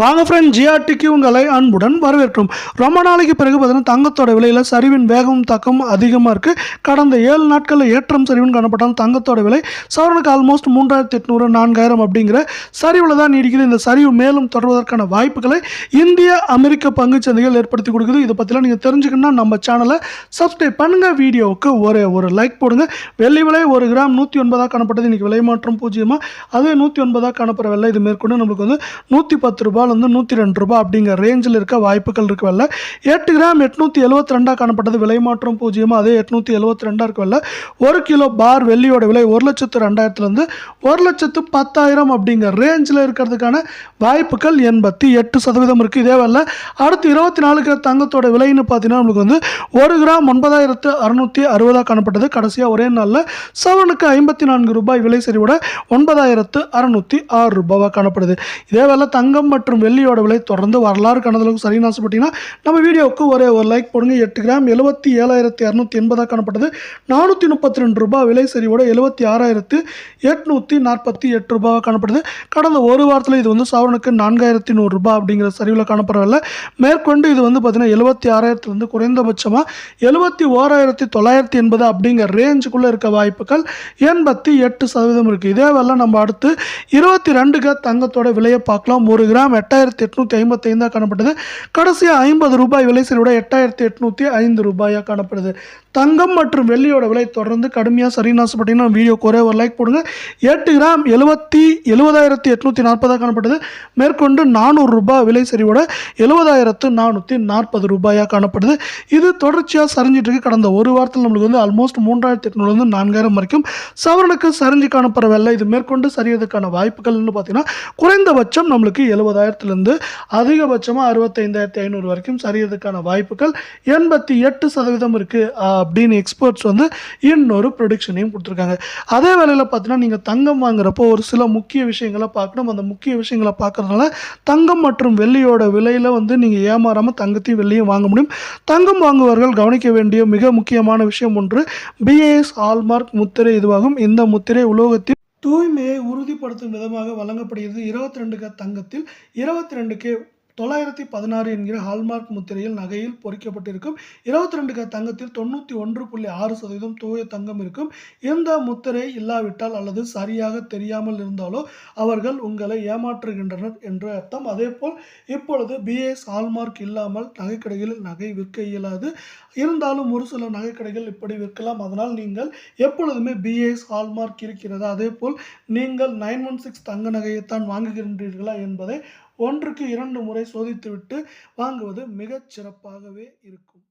வாங்க ஃப்ரெண்ட் ஜிஆர்டிக்கு உங்களை அன்புடன் வரவேற்கும் ரொம்ப நாளைக்கு பிறகு பார்த்தீங்கன்னா தங்கத்தோட விலையில் சரிவின் வேகமும் தாக்கம் அதிகமாக இருக்குது கடந்த ஏழு நாட்களில் ஏற்றம் சரிவுன்னு காணப்பட்டாலும் தங்கத்தோட விலை சவரனுக்கு ஆல்மோஸ்ட் மூன்றாயிரத்தி எட்நூறு நான்காயிரம் அப்படிங்கிற சரிவில் தான் நீடிக்குது. இந்த சரிவு மேலும் தொடர்வதற்கான வாய்ப்புகளை இந்திய அமெரிக்க பங்குச் சந்தைகள் ஏற்படுத்தி கொடுக்குது. இதை பற்றிலாம் நீங்கள் தெரிஞ்சுக்கணும்னா நம்ம சேனலை சப்ஸ்கிரைப் பண்ணுங்கள் வீடியோவுக்கு ஒரே ஒரு லைக் போடுங்க. வெள்ளி விலை ஒரு கிராம் நூற்றி ஒன்பதாக காணப்பட்டது. இன்றைக்கி விலை மாற்றம் பூஜ்ஜியமாக அதே நூற்றி ஒன்பதாக காணப்படுற வெள்ளை இது மேற்கொண்டு நம்மளுக்கு வந்து நூற்றி பத்து ரூபாயிலேருந்து நூற்றி ரெண்டு ரூபா அப்படிங்கிற ரேஞ்சில் இருக்க வாய்ப்புகள் இருக்கு எட்டு கிராம் எட்நூற்றி எழுபத்தி ரெண்டாக காணப்பட்டது. விலை மாற்றம் பூஜ்ஜியமாக அதே எட்நூற்றி எழுபத்தி ரெண்டாக இருக்கு ஒரு கிலோ பார் வெள்ளியோட விலை ஒரு லட்சத்து ரெண்டாயிரத்துலேருந்து ஒரு லட்சத்து பத்தாயிரம் அப்படிங்கிற ரேஞ்சில் இருக்கிறதுக்கான வாய்ப்புகள் எண்பத்தி எட்டு சதவீதம் இருக்குது இதே வெள்ளை. அடுத்து இருபத்தி நாலு கிராம் தங்கத்தோட விலைன்னு பார்த்தீங்கன்னா நம்மளுக்கு வந்து ஒரு கிராம் ஒன்பதாயிரத்து அறுநூற்றி அறுபதாக காணப்பட்டது. கடைசியாக ஒரே நாளில் செவனுக்கு ஐம்பத்தி நான்கு ரூபாய் விலை சரிவோட ஒன்பதாயிரத்து அறுநூற்றி ஆறு ரூபாவாக காணப்படுது. இதே வேலை தங்கம் மற்றும் வெள்ளியோட விலை தொடர்ந்து வரலாறு கணதளவுக்கு சரின்னு ஆசைப்பட்டீங்கன்னா நம்ம வீடியோவுக்கு ஒரே ஒரு லைக் போடுங்க. எட்டு கிராம் எழுபத்தி ஏழாயிரத்தி இரநூத்தி எண்பதாக காணப்பட்டது. நானூற்றி முப்பத்தி ரெண்டு ரூபாய் விலை சரிவோட எழுபத்தி ஆறாயிரத்து எட்நூற்றி நாற்பத்தி எட்டு ரூபாவாக காணப்படுது. கடந்த ஒரு வாரத்தில் இது வந்து சவரனுக்கு நான்காயிரத்தி நூறுரூபா அப்படிங்கிற சரிவில் காணப்படவில்லை. மேற்கொண்டு இது வந்து பார்த்தீங்கன்னா எழுபத்தி ஆறாயிரத்துலேருந்து குறைந்தபட்சமாக எழுபத்தி ஓராயிரத்தி தொள்ளாயிரத்தி எண்பது அப்படிங்கிற ரேஞ்சுக்குள்ளே இருக்க வாய்ப்புகள் எண்பத்தி எட்டு சதவீதம் இருக்குது இதே வேலை நம்ம அடுத்து இருபத்தி ரெண்டுக்கு தங்கத்தோட விலையை பார்க்கலாம். ஒரு கிராம் எட்டாயிரத்தி எட்நூற்றி ஐம்பத்தைந்தாக காணப்பட்டது. கடைசியாக ஐம்பது ரூபாய் விலை சரியோட எட்டாயிரத்தி எட்நூற்றி ஐந்து ரூபாயாக காணப்படுது. தங்கம் மற்றும் வெள்ளியோட விலை தொடர்ந்து கடுமையாக சரின்னு ஆசைப்பட்டீங்கன்னா வீடியோக்கு ஒரே ஒரு லைக் போடுங்க. எட்டு கிராம் எழுபத்தி எழுபதாயிரத்தி எட்நூற்றி நாற்பதாக காணப்பட்டது. மேற்கொண்டு நானூறு ரூபாய் விலை சரிவோட எழுபதாயிரத்து நானூற்றி நாற்பது ரூபாயாக காணப்படுது இது தொடர்ச்சியாக சரிஞ்சிட்டு இருக்கு. கடந்த ஒரு வாரத்தில் நம்மளுக்கு வந்து ஆல்மோஸ்ட் மூன்றாயிரத்தி எட்நூறுலேருந்து நான்காயிரம் வரைக்கும் சவரனுக்கு சரிஞ்சு காணப்படுற வெள்ளை இது மேற்கொண்டு சரியதுக்கான வாய்ப்புகள்னு பார்த்தீங்கன்னா குறைந்தபட்சம் நம்மளுக்கு எழுபதாயிரத்துலேருந்து அதிகபட்சமாக அறுபத்தைந்தாயிரத்தி ஐநூறு வரைக்கும் சரியதுக்கான வாய்ப்புகள் எண்பத்தி எட்டு சதவீதம் இருக்குது அப்படின்னு எக்ஸ்பர்ட்ஸ் வந்து இன்னொரு ப்ரொடிக்ஷனையும் கொடுத்துருக்காங்க. அதே வேளையில் பார்த்தீங்கன்னா நீங்கள் தங்கம் வாங்குறப்போ ஒரு சில முக்கிய விஷயங்களை பார்க்கணும். அந்த முக்கிய விஷயங்களை பார்க்குறதுனால தங்கம் மற்றும் வெள்ளியோட விலையில் வந்து நீங்கள் ஏமாறாமல் தங்கத்தையும் வெள்ளியும் வாங்க முடியும். தங்கம் வாங்குவார்கள் கவனிக்க வேண்டிய மிக முக்கியமான விஷயம் ஒன்று பிஏஎஸ் ஹால்மார்க் முத்திரை இதுவாகும். இந்த முத்திரை உலோகத்தில் தூய்மையை உறுதிப்படுத்தும் விதமாக வழங்கப்படுகிறது. இருபத்தி ரெண்டு தங்கத்தில் இருபத்தி ரெண்டுக்கு தொள்ளாயிரத்தி பதினாறு என்கிற ஹால்மார்க் முத்திரையில் நகையில் பொறிக்கப்பட்டிருக்கும். இருபத்தி ரெண்டு தங்கத்தில் தொண்ணூற்றி ஒன்று புள்ளி ஆறு சதவீதம் தூய தங்கம் இருக்கும். இந்த முத்திரை இல்லாவிட்டால் அல்லது சரியாக தெரியாமல் இருந்தாலோ அவர்கள் உங்களை ஏமாற்றுகின்றனர் என்று அர்த்தம். அதேபோல் இப்பொழுது பிஎஸ் ஹால்மார்க் இல்லாமல் நகைக்கடைகளில் நகை விற்க இயலாது. இருந்தாலும் ஒரு சில நகைக்கடைகள் இப்படி விற்கலாம். அதனால் நீங்கள் எப்பொழுதுமே பிஎஸ் ஹால்மார்க் இருக்கிறதா? அதேபோல் நீங்கள் நைன் ஒன் சிக்ஸ் தங்க நகையைத்தான் வாங்குகின்றீர்களா என்பதை ஒன்றுக்கு இரண்டு முறை சோதித்துவிட்டு வாங்குவது மிகச் சிறப்பாகவே இருக்கும்.